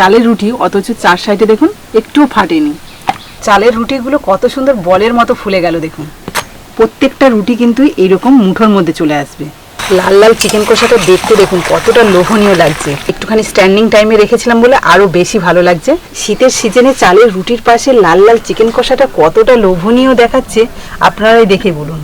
চালের রুটি, অথচ চার সাইডে দেখুন, একটুও ফাটেনি। চালের রুটিগুলো কত সুন্দর বলের মতো ফুলে গেল, দেখুন। প্রত্যেকটা রুটি কিন্তু এইরকম মুঠোর মধ্যে চলে আসবে। লাল লাল চিকেন কষাটা দেখতে দেখুন, কতটা লোভনীয় লাগছে। একটুখানি স্ট্যান্ডিং টাইমে রেখেছিলাম বলে আরও বেশি ভালো লাগছে। শীতের সিজনে চালের রুটির পাশে লাল লাল চিকেন কষাটা কতটা লোভনীয় দেখাচ্ছে, আপনারাই দেখে বলুন।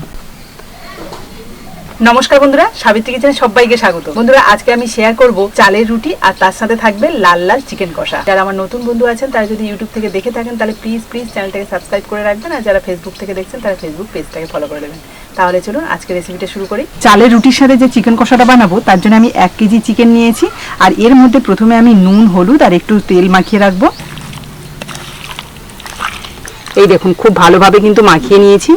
নমস্কার বন্ধুরা, সাবিত্রী কিচেনে সবাইকে স্বাগত। বন্ধুরা, আজকে আমি শেয়ার করব চালের রুটি আর তার সাথে থাকবে লাল লাল চিকেন কষা। যারা আমার নতুন বন্ধু আছেন, তারা যদি ইউটিউব থেকে দেখে থাকেন, তাহলে প্লিজ প্লিজ চ্যানেলটাকে সাবস্ক্রাইব করে রাখবেন আর যারা ফেসবুক থেকে দেখছেন, তারা ফেসবুক পেজটাকে ফলো করে দেবেন তাহলে চলুন আজকে রেসিপিটা শুরু করি। চালের রুটির সাথে যে চিকেন কষাটা বানাবো, তার জন্য আমি এক কেজি চিকেন নিয়েছি। আর এর মধ্যে প্রথমে আমি নুন, হলুদ আর একটু তেল মাখিয়ে রাখব। এই দেখুন, খুব ভালোভাবে কিন্তু মাখিয়ে নিয়েছি।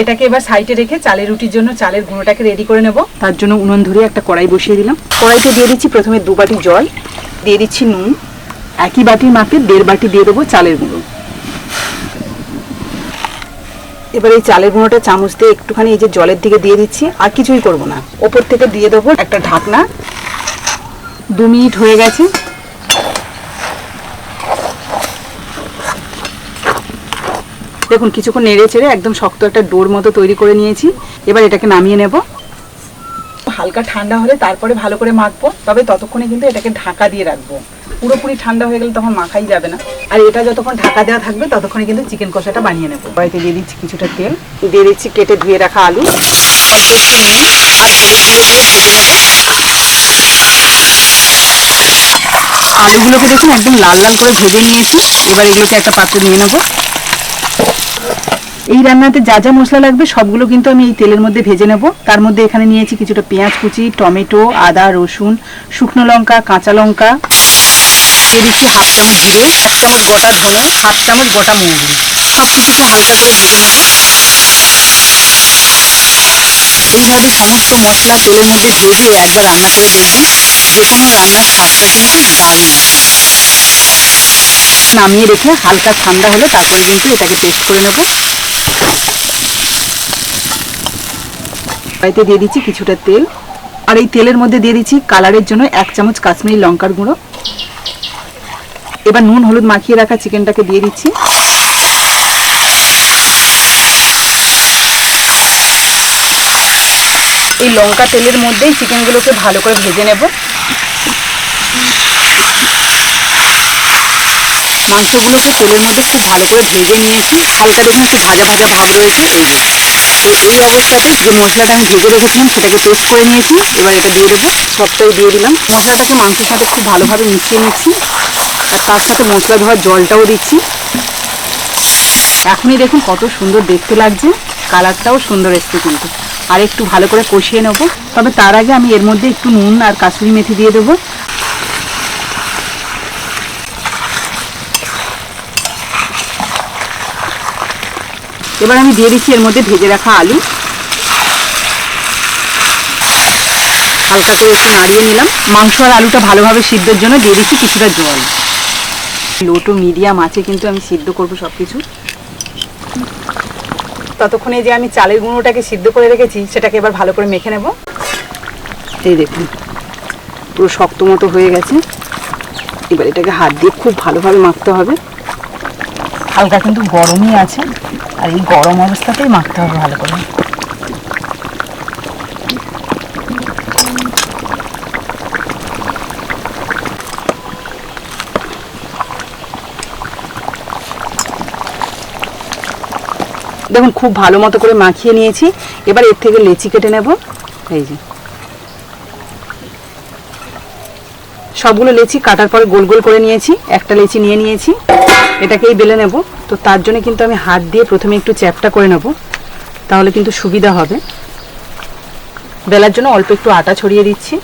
এটাকে এবার সাইডে রেখে চালের রুটির জন্য চালের গুঁড়োটাকে রেডি করে নেব। তার জন্য উনুন ধরিয়ে একটা কড়াই বসিয়ে দিলাম। কড়াইতে দিয়ে দিচ্ছি প্রথমে দু বাটি জল, দিয়ে দিচ্ছি নুন, একই বাটির মাপে দেড় বাটি দিয়ে দেবো চালের গুঁড়ো। এবার এই চালের গুঁড়োটা চামচ দিয়ে একটুখানি এই যে জলের দিকে দিয়ে দিচ্ছি, আর কিছুই করব না। ওপর থেকে দিয়ে দেবো একটা ঢাকনা। দু মিনিট হয়ে গেছে। দেখুন, কিছুক্ষণ নেড়ে ছেড়ে একদম শক্ত একটা ডোর মতো তৈরি করে নিয়েছি। এবার এটাকে নামিয়ে নেব। হালকা ঠান্ডা হলে তারপরে ভালো করে মাখবো, তবে ততক্ষণে কিন্তু এটাকে ঢাকা দিয়ে রাখব। পুরোপুরি ঠান্ডা হয়ে গেলে তখন মাখাই যাবে না। আর এটা যতক্ষণ ঢাকা দেওয়া থাকবে, ততক্ষণে কিন্তু চিকেন কষাটা বানিয়ে নেব। কড়াইতে দিয়ে দিচ্ছি কিছুটা তেল। দিয়ে দিচ্ছি কেটে ধুয়ে রাখা আলু। অল্প একটু নুন আর হলুদ গুঁড়ো দিয়ে ভেজে নেব আলুগুলোকে দেখুন, একদম লাল লাল করে ভেজে নিয়েছি। এবার এগুলোকে একটা পাত্রে নিয়ে নেব। এই রান্নাতে যা যা মশলা লাগবে সবগুলো কিন্তু আমি এই তেলের মধ্যে ভেজে নেব। তার মধ্যে এখানে নিয়েছি কিছুটা পেঁয়াজ কুচি, টমেটো, আদা, রসুন, শুকনো লঙ্কা, কাঁচা লঙ্কা দিয়ে দিচ্ছি হাফ চামচ জিরে, এক চামচ গোটা ধনে, হাফ চামচ গোটা মৌরি। সব কিছুকে হালকা করে ভেজে নেব এইভাবে সমস্ত মশলা তেলের মধ্যে দিয়ে একবার রান্না করে দেখবেন। যে কোনো রান্নার স্বাদটা কিন্তু দারুণ। নামিয়ে রেখে হালকা ঠান্ডা হলে তারপরে কিন্তু এটাকে পেস্ট করে নেব। কড়াইতে দিয়ে দিচ্ছি কিছুটা তেল। আর এই তেলের মধ্যে দিয়ে দিচ্ছি কালারের জন্য এক চামচ কাশ্মীরি লঙ্কার গুঁড়ো। এবার নুন, হলুদ মাখিয়ে রাখা চিকেনটাকে দিয়ে দিচ্ছি। এই লঙ্কা তেলের মধ্যেই চিকেনগুলোকে ভালো করে ভেজে নেব। মাংসগুলোকে তেলের মধ্যে খুব ভালো করে ভেজে নিয়েছি, হালকা দেখুন একটু ভাজা ভাজা ভাব রয়েছে, এই তো এই অবস্থাতে যে মশলাটা আমি ভেজে রেখেছিলাম, সেটাকে পেস্ট করে নিয়েছি, এবার এটা দিয়ে দেবো, সবটাই দিয়ে দিলাম। মশলাটাকে মাংসের সাথে খুব ভালোভাবে মিশিয়ে নিচ্ছি, আর তার সাথে মশলা ধোয়ার জলটাও দিচ্ছি। এখনই দেখুন কত সুন্দর দেখতে লাগছে, কালারটাও সুন্দর এসছে কিন্তু। আর একটু ভালো করে কষিয়ে নেব, তবে তার আগে আমি এর মধ্যে একটু নুন আর কাশ্মীরি মেথি দিয়ে দেবো এবার আমি দিয়ে দিচ্ছি এর মধ্যে ভেজে রাখা আলু। হালকা করে একটু নাড়িয়ে নিলাম। মাংস আর আলুটা ভালোভাবে সিদ্ধর জন্য দিয়ে দিচ্ছি কিছুটা জল। লো টু মিডিয়াম আছে কিন্তু আমি সিদ্ধ করব সব কিছু ততক্ষণে যে আমি চালের গুঁড়োটাকে সিদ্ধ করে রেখেছি, সেটাকে এবার ভালো করে মেখে নেব। এই দেখুন, পুরো শক্ত মতো হয়ে গেছে। এবার এটাকে হাত দিয়ে খুব ভালোভাবে মাখতে হবে। হালকা কিন্তু গরমই আছে। আর এই গরম অবস্থাতেই মাখতে হবে ভালো করে। দেখুন, খুব ভালো মতো করে মাখিয়ে নিয়েছি। এবার এর থেকে লেচি কেটে নেব। এই যে। সবগুলো লেচি কাটার পরে গোল গোল করে নিয়েছি। একটা লেচি নিয়ে নিয়েছি। এটাকেই বেলে নেব। তো তার জন্য কিন্তু আমি হাত দিয়ে প্রথমে একটু চ্যাপটা করে নেব। তাহলে কিন্তু সুবিধা হবে। বেলার জন্য অল্প একটু আটা ছড়িয়ে দিচ্ছি।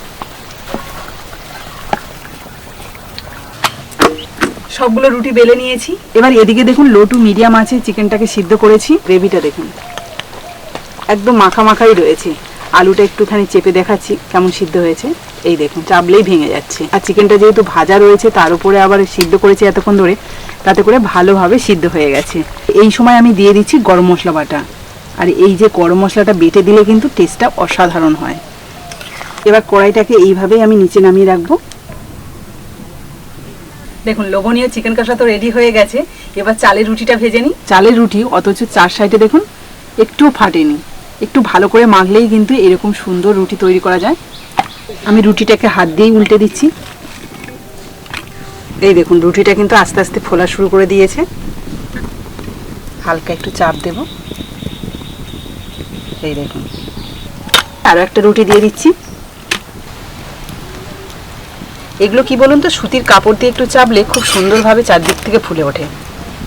সবগুলো রুটি বেলে নিয়েছি। এবার এদিকে দেখুন লো টু মিডিয়াম আছে, চিকেনটাকে সিদ্ধ করেছি। গ্রেভিটা দেখুন। একদম মাখা মাখাই রয়েছে। আলুটা একটুখানি চেপে দেখাচ্ছি কেমন সিদ্ধ হয়েছে। এই দেখুন চাপলেই ভেঙে যাচ্ছে। আর চিকেনটা যেহেতু ভাজা রয়েছে তার উপরে আবার সিদ্ধ করেছি এতক্ষণ ধরে তাতে করে ভালোভাবে সিদ্ধ হয়ে গেছে। এই সময় আমি দিয়ে দিচ্ছি গরম মশলা বাটা। আর এই যে গরম মশলাটা বেটে দিলে কিন্তু টেস্টটা অসাধারণ হয়। এবার কড়াইটাকে এইভাবেই আমি নিচে নামিয়ে রাখব। দেখুন লোভনীয় চিকেন কষা তো রেডি হয়ে গেছে। এবার চালের রুটিটা ভেজে নিই। চালের রুটি অথচ চার সাইডে দেখুন একটুও ফাটেনি। একটু ভালো করে মাখলেই কিন্তু এরকম সুন্দর রুটি তৈরি করা যায়। আমি রুটিটাকে হাত দিয়েই উল্টে দিচ্ছি। এই দেখুন, রুটিটা কিন্তু আস্তে আস্তে ফোলা শুরু করে দিয়েছে। হালকা একটু চাপ দেব। এই দেখুন আরও একটা রুটি দিয়ে দিচ্ছি। এগুলো কি বলুন তো, সুতির কাপড় দিয়ে একটু চাপলে খুব সুন্দরভাবে চারদিক থেকে ফুলে ওঠে।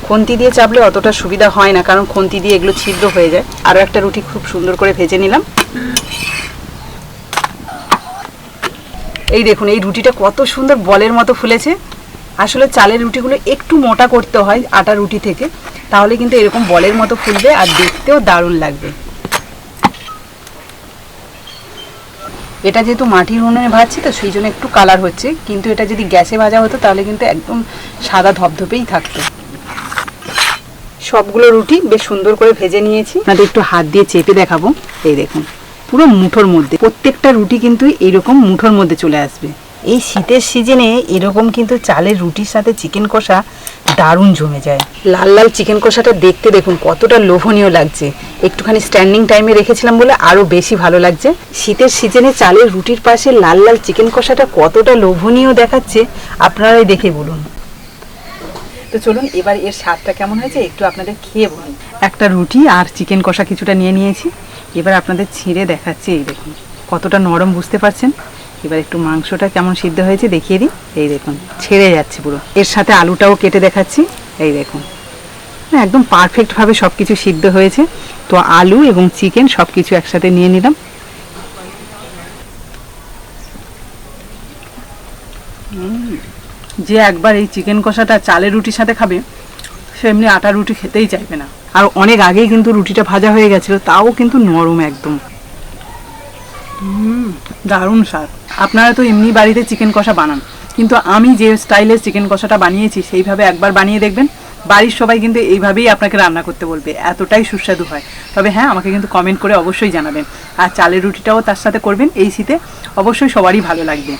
খন্তি দিয়ে চাপলে অতটা সুবিধা হয় না, কারণ খন্তি দিয়ে এগুলো ছিদ্র হয়ে যায়। আরও একটা রুটি খুব সুন্দর করে ভেজে নিলাম। এই দেখুন, এই রুটিটা কত সুন্দর বলের মতো ফুলেছে। আসলে চালের রুটিগুলো একটু মোটা করতে হয় আটা রুটি থেকে, তাহলে কিন্তু এরকম বলের মতো ফুলবে আর দেখতেও দারুণ লাগবে। এটা যেহেতু মাটির উনুনে ভাজছি, তো সেই জন্য একটু কালার হচ্ছে, কিন্তু এটা যদি গ্যাসে ভাজা হতো, তাহলে কিন্তু একদম সাদা ধপধপেই থাকতো। সবগুলো রুটি বেশ সুন্দর করে ভেজে নিয়েছি। আপনাদের একটু হাত দিয়ে চেপে দেখাবো। এই দেখুন পুরো মুঠোর মধ্যে প্রত্যেকটা রুটি কিন্তু এইরকম মুঠোর মধ্যে চলে আসবে। এই শীতের সিজনে এরকম কিন্তু চালের রুটির সাথে চিকেন কষা দারুণ জমে যায়। লাল লাল চিকেন কষাটা দেখতে দেখুন কতটা লোভনীয় লাগছে। একটুখানি স্ট্যান্ডিং টাইমে রেখেছিলাম বলে আরও বেশি ভালো লাগছে। শীতের সিজনে চালের রুটির পাশে লাল লাল চিকেন কষাটা কতটা লোভনীয় দেখাচ্ছে আপনারাই দেখে বলুন। তো চলুন, এবার এর স্বাদটা কেমন হয়েছে একটু আপনাদের খেয়ে বলুন। একটা রুটি আর চিকেন কষা কিছুটা নিয়ে নিয়েছি। এবার আপনাদের ছিঁড়ে দেখাচ্ছে, এই দেখুন, কতটা নরম বুঝতে পারছেন? এবার একটু মাংসটা কেমন সিদ্ধ হয়েছে দেখিয়ে দিই। এই দেখুন, ছেড়ে যাচ্ছে পুরো। এর সাথে আলুটাও কেটে দেখাচ্ছি। এই দেখুন একদম পারফেক্টভাবে সব কিছু সিদ্ধ হয়েছে। তো আলু এবং চিকেন সব কিছু একসাথে নিয়ে নিলাম। যে একবার এই চিকেন কষাটা চালের রুটির সাথে খাবে, সে এমনি আটা রুটি খেতেই চাইবে না। আর অনেক আগেই কিন্তু রুটিটা ভাজা হয়ে গেছিল, তাও কিন্তু নরম একদম। দারুণ স্বাদ। আপনারা তো এমনি বাড়িতে চিকেন কষা বানান, কিন্তু আমি যে স্টাইলে চিকেন কষাটা বানিয়েছি, সেইভাবে একবার বানিয়ে দেখবেন, বাড়ির সবাই কিন্তু এইভাবেই আপনাকে রান্না করতে বলবে, এতটাই সুস্বাদু হয়। তবে হ্যাঁ আমাকে কিন্তু কমেন্ট করে অবশ্যই জানাবেন। আর চালের রুটিটাও তার সাথে করবেন, এই শীতে অবশ্যই সবারই ভালো লাগবে।